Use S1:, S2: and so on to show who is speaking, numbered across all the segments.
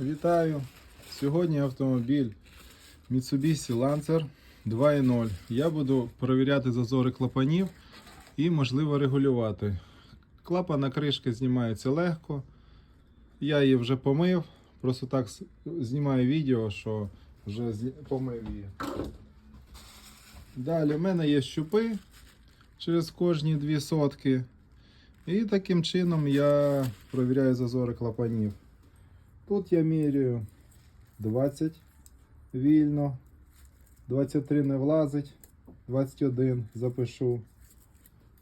S1: Вітаю! Сьогодні автомобіль Mitsubishi Lancer 2.0. Я буду перевіряти зазори клапанів і, можливо, регулювати. Клапана кришки знімається легко. Я її вже помив. Просто так знімаю відео, що вже помив її. Далі в мене є щупи через кожні дві сотки. І таким чином я провіряю зазори клапанів. Тут я міряю 20 вільно, 23 не влазить, 21 запишу.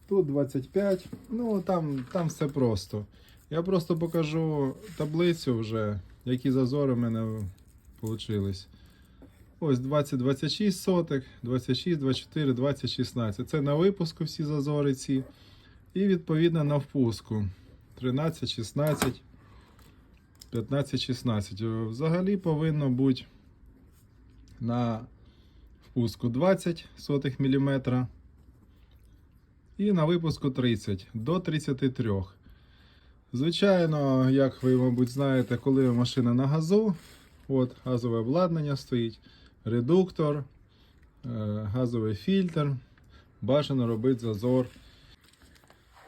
S1: Тут 25, ну там, там все просто. Я просто покажу таблицю вже, які зазори в мене вийшли. Ось 20-26 соток, 26, 24, 20, 16. Це на випуску всі зазори ці. І відповідно на впуску 13, 16. 15-16. Взагалі повинно бути на впуску 20 сотих мм і на випуску 30 до 33. Звичайно, як ви, мабуть, знаєте, коли машина на газу, от газове обладнання стоїть, редуктор, е, газовий фільтр. Бажано робити зазор.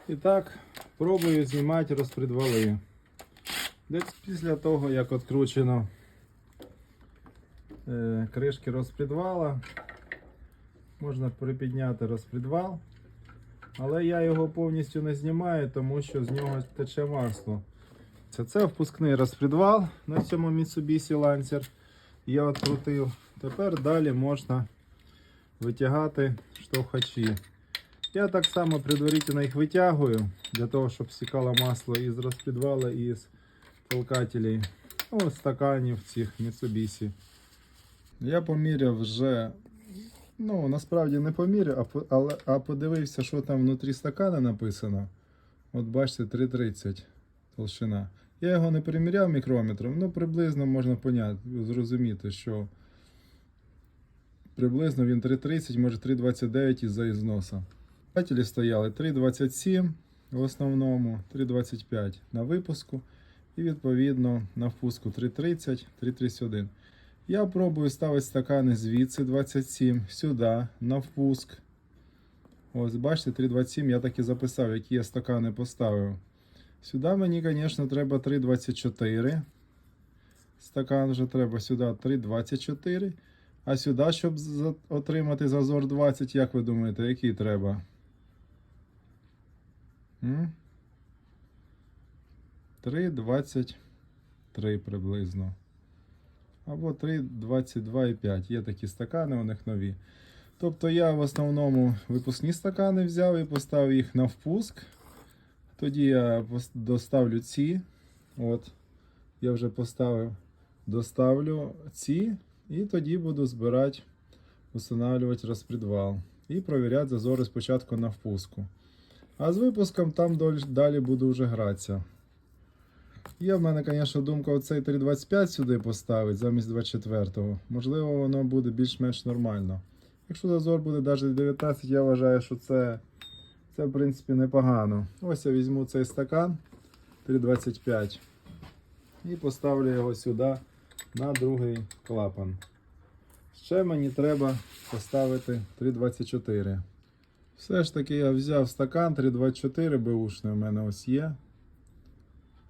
S1: І так, пробую знімати розпредвали. Десь після того, як відкручено е, кришки розпредвала, можна припідняти розпредвал, але я його повністю не знімаю, тому що з нього тече масло. Це, це впускний розпредвал на цьому Mitsubishi Lancer. Я відкрутив. Тепер далі можна витягати штовхачі. Я так само предварительно їх витягую, для того, щоб стікало масло із розпредвала і з толкателей. Ось стаканів цих Mitsubishi. Я поміряв вже, ну насправді не поміряв, а, але, а подивився, що там внутрі стакана написано. От бачите, 3,30 толщина. Я його не переміряв мікрометром, ну приблизно можна поняти, зрозуміти, що приблизно він 3,30, може 3,29 із-за ізноса. Толкателі стояли 3,27 в основному, 3,25 на випуску. І відповідно на впуску 3.30, 3.31. Я пробую ставити стакани звідси 27 сюди на впуск. Ось, бачите, 3.27 я так і записав, які я стакани поставив. Сюди мені, звісно, треба 3.24. Стакан вже треба сюди 3.24. А сюди, щоб отримати зазор 20, як ви думаєте, який треба? М? 3,23 приблизно. Або 3,22,5. Є такі стакани, у них нові. Тобто я в основному випускні стакани взяв і поставив їх на впуск. Тоді я доставлю ці. От, я вже поставив, доставлю ці, і тоді буду збирати, встановлювати розпредвал. І провіряти зазори спочатку на впуску. А з випуском там далі буду вже гратися. Є в мене, звісно, думка оцей 3.25 сюди поставити замість 24-го. Можливо, воно буде більш-менш нормально. Якщо зазор буде навіть 19, я вважаю, що це, це в принципі непогано. Ось я візьму цей стакан 3.25 і поставлю його сюди на другий клапан. Ще мені треба поставити 3.24. Все ж таки я взяв стакан 324 бушний у мене ось є.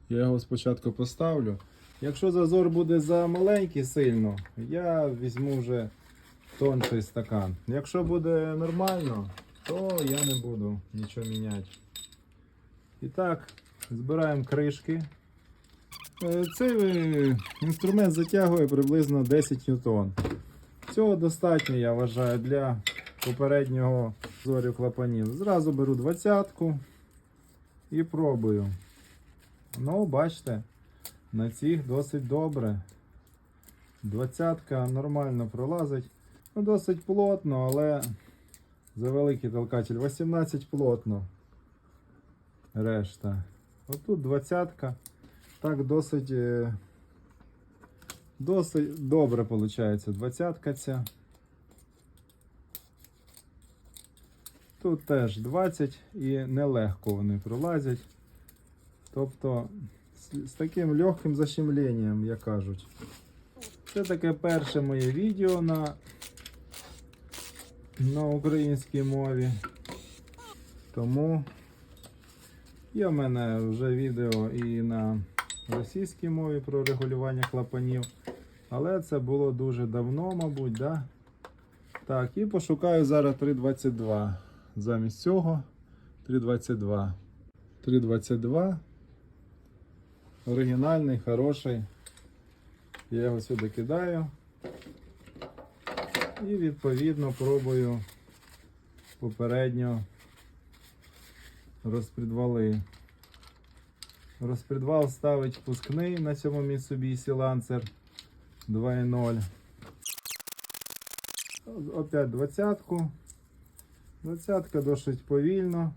S1: Я його спочатку поставлю. Якщо зазор буде за маленький сильно, я візьму вже тонший стакан. Якщо буде нормально, то я не буду нічого міняти. І так, збираємо кришки. Е, Цей е, інструмент затягує приблизно 10 ньютон. Цього достатньо, я вважаю, для попереднього зорів клапанів. Зразу беру двадцятку і пробую. Ну, бачите, на цих досить добре. Двадцятка нормально пролазить. Ну, досить плотно, але за великий толкатель 18 плотно. Решта. Отут двадцятка. Так досить, е, досить добре виходить. Двадцятка ця. Тут теж 20 і нелегко вони пролазять. Тобто з, таким легким защемленням, як кажуть. Це таке перше моє відео на, на українській мові. Тому є в мене вже відео і на російській мові про регулювання клапанів. Але це було дуже давно, мабуть, да? Так, і пошукаю зараз 3.22. Замість цього 3.22. 3.22. Оригінальний, хороший. Я його сюди кидаю. І відповідно пробую попередньо розпідвали. Розпідвал ставить впускний на цьому Mitsubishi Lancer 2.0. Опять двадцятку. Двадцятка досить повільно.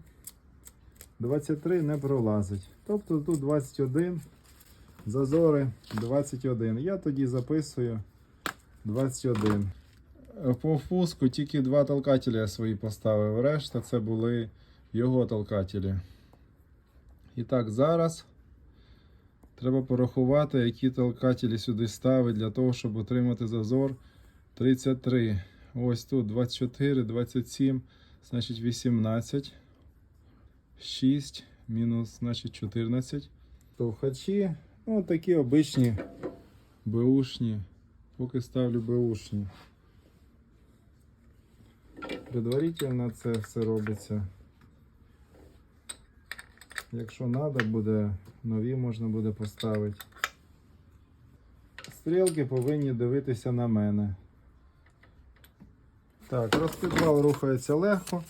S1: 23 не пролазить. Тобто тут 21, зазори 21. Я тоді записую 21. По впуску тільки два толкателя я свої поставив. Решта це були його толкателі. І так, зараз треба порахувати, які толкателі сюди ставити для того, щоб отримати зазор 33. Ось тут 24, 27, значить 18. 6 мінус, значить 14. Товхачі, ну такі обичні беушні. Поки ставлю беушні. Предварительно це все робиться. Якщо треба буде, нові можна буде поставити. Стрілки повинні дивитися на мене. Так, розпідвал рухається легко.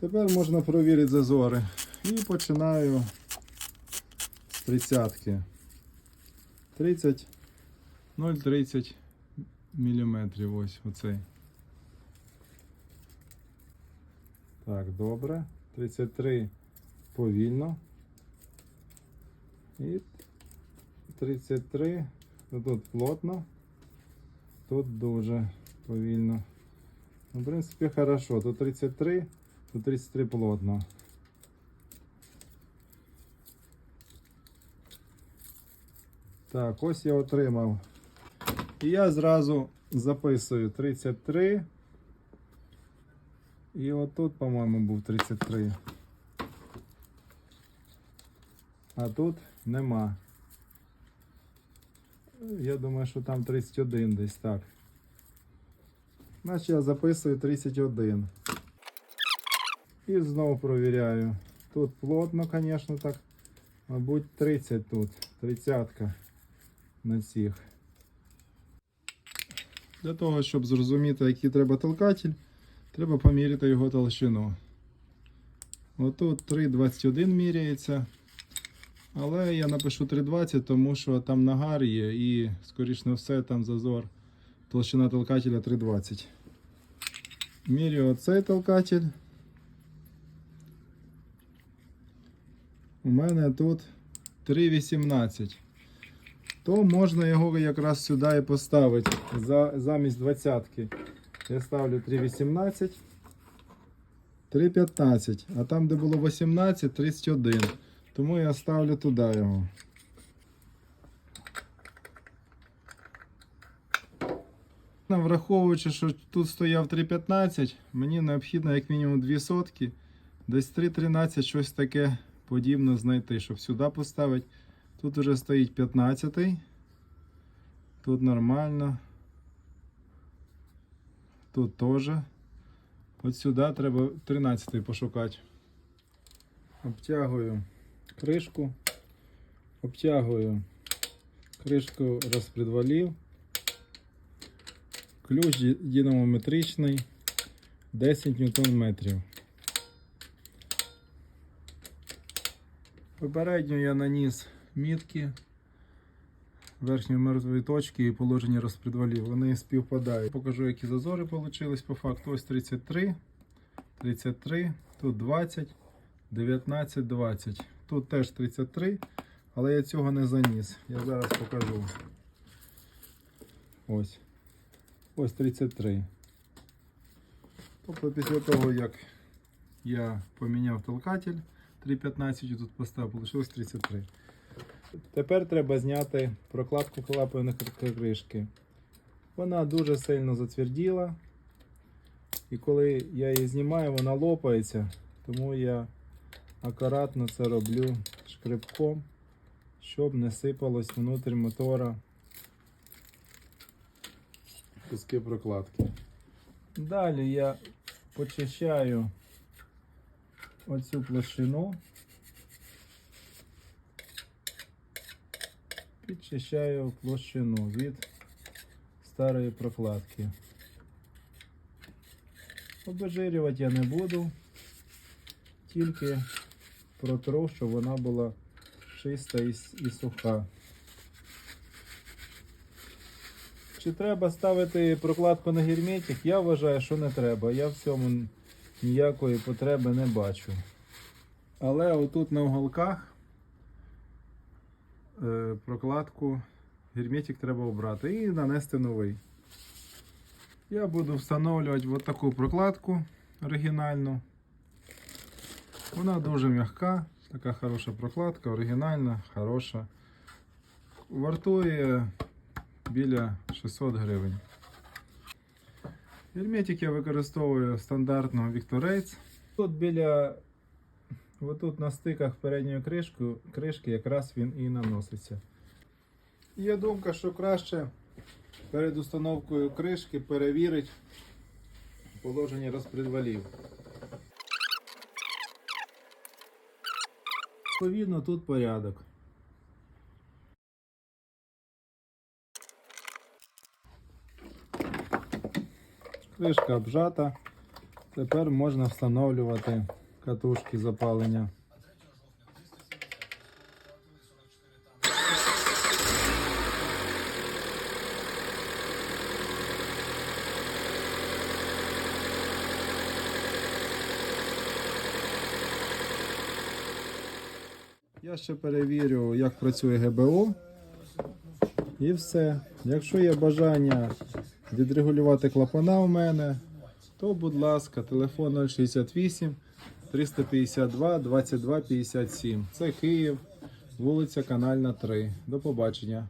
S1: Тепер можна провірити зазори. І починаю тридцятки. 30, 0,30 мм. Ось оцей. Так, добре. 33 повільно. І 33. Ну, Тут плотно. Тут дуже повільно. Ну, в принципі, хорошо. Тут 33. Тут 33 плотно. Так, ось я отримав. І я зразу записую 33. І отут, по-моєму, був 33. А тут нема. Я думаю, що там 31 десь так. Значить я записую 31. І знову провіряю. Тут плотно, звісно, так. Мабуть, 30 тут. 30 на цих. Для того, щоб зрозуміти, який треба толкатель, треба поміряти його толщину. Отут 3,21 міряється. Але я напишу 3,20, тому що там нагар є і, скоріш на все, там зазор. Толщина толкателя 3,20. Міряю оцей толкатель. У мене тут 3,18. То можна його якраз сюди і поставити за, замість двадцятки. Я ставлю 3,18. 3,15. А там, де було 18, 31. Тому я ставлю туди його. Враховуючи, що тут стояв 3,15, мені необхідно як мінімум 2 сотки. Десь 3,13 щось таке подібне знайти, щоб сюди поставити. Тут вже стоїть 15. Тут нормально. Тут теж. От сюди треба 13 пошукати. Обтягую кришку. Обтягую кришку розпредвалів. Ключ динамометричний 10 ньютон метрів. Попередньо я наніс мітки верхньої мертвої точки і положення розпредвалів. Вони співпадають. Покажу, які зазори вийшли по факту. Ось 33, 33, тут 20, 19, 20. Тут теж 33, але я цього не заніс. Я зараз покажу. Ось. Ось 33. Тобто після того, як я поміняв толкатель 3.15 і тут поставив, вийшло 33. Тепер треба зняти прокладку клапаної кришки. Вона дуже сильно затверділа. І коли я її знімаю, вона лопається. Тому я акуратно це роблю шкребком, щоб не сипалось внутрі мотора куски прокладки. Далі я почищаю оцю площину. Підчищаю площину від старої прокладки. Обезжирювати я не буду, тільки протру, щоб вона була чиста і, і суха. Чи треба ставити прокладку на герметик? Я вважаю, що не треба. Я в цьому ніякої потреби не бачу. Але отут на уголках прокладку герметик треба обрати і нанести новий. Я буду встановлювати от таку прокладку оригінальну. Вона дуже м'яка, така хороша прокладка, оригінальна, хороша. Вартує біля 600 гривень. Герметик я використовую стандартного Victorates. Тут біля отут на стиках передньої кришки, кришки якраз він і наноситься. Є думка, що краще перед установкою кришки перевірити положення розпредвалів. Відповідно, тут порядок. Кришка обжата. Тепер можна встановлювати катушки запалення. Я ще перевірю, як працює ГБО. І все. Якщо є бажання відрегулювати клапана у мене, то, будь ласка, телефон 068 352 22 57. Це Київ, вулиця Канальна 3. До побачення.